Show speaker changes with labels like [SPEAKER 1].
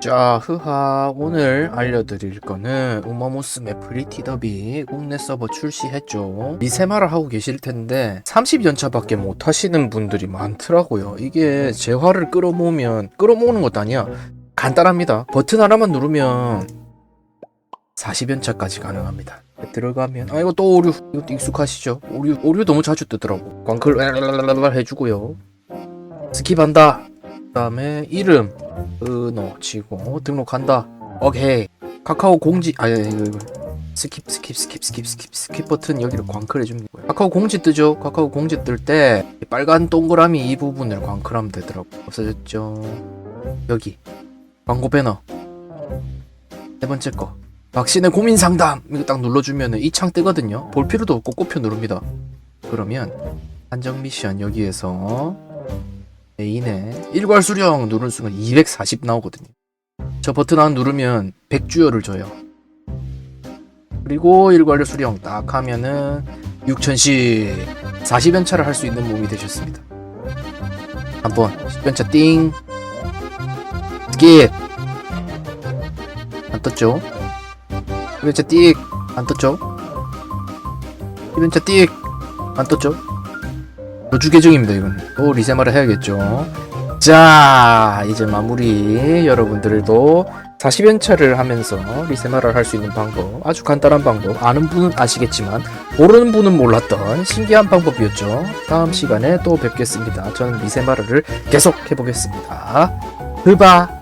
[SPEAKER 1] 자, 흐하. 오늘 알려드릴 거는 우마무스메 프리티 더비 국내 서버 출시했죠. 미세마를 하고 계실 텐데 30연차밖에 못 하시는 분들이 많더라고요. 이게 재화를 끌어모으면 끌어모으는 것도 아니야. 간단합니다. 버튼 하나만 누르면 40연차까지 가능합니다. 들어가면 아 이거 또 오류 이것도 익숙하시죠? 오류 오류 너무 자주 뜨더라고. 광클 해주고요. 스킵한다. 그다음에 이름 은호 치고 등록한다. 오케이. 카카오 공지 아 이거 이거 스킵 스킵 스킵 스킵 스킵 스킵 버튼 여기를 광클해 주면 되고요. 카카오 공지 뜨죠. 카카오 공지 뜰 때 빨간 동그라미 이 부분을 광클하면 되더라고. 없어졌죠. 여기 광고 배너 세 번째 거 박신의 고민 상담 이거 딱 눌러주면 이 창 뜨거든요. 볼 필요도 없고 꼽혀 누릅니다. 그러면 한정 미션 여기에서 메인에 일괄 수령 누르는 순간 240 나오거든요. 저 버튼 하나 누르면 100주요를 줘요. 그리고 일괄 수령 딱 하면은 6000씩 40연차를 할 수 있는 몸이 되셨습니다. 한번 10연차 띵 스킵 안 떴죠? 10연차 띡안 떴죠? 10연차 띡안 떴죠? 저주 계정입니다 이건. 또 리세마를 해야겠죠. 자 이제 마무리. 여러분들도 40연차를 하면서 리세마를 할 수 있는 방법 아주 간단한 방법 아는 분은 아시겠지만 모르는 분은 몰랐던 신기한 방법이었죠. 다음 시간에 또 뵙겠습니다. 저는 리세마를 계속 해보겠습니다. 흐바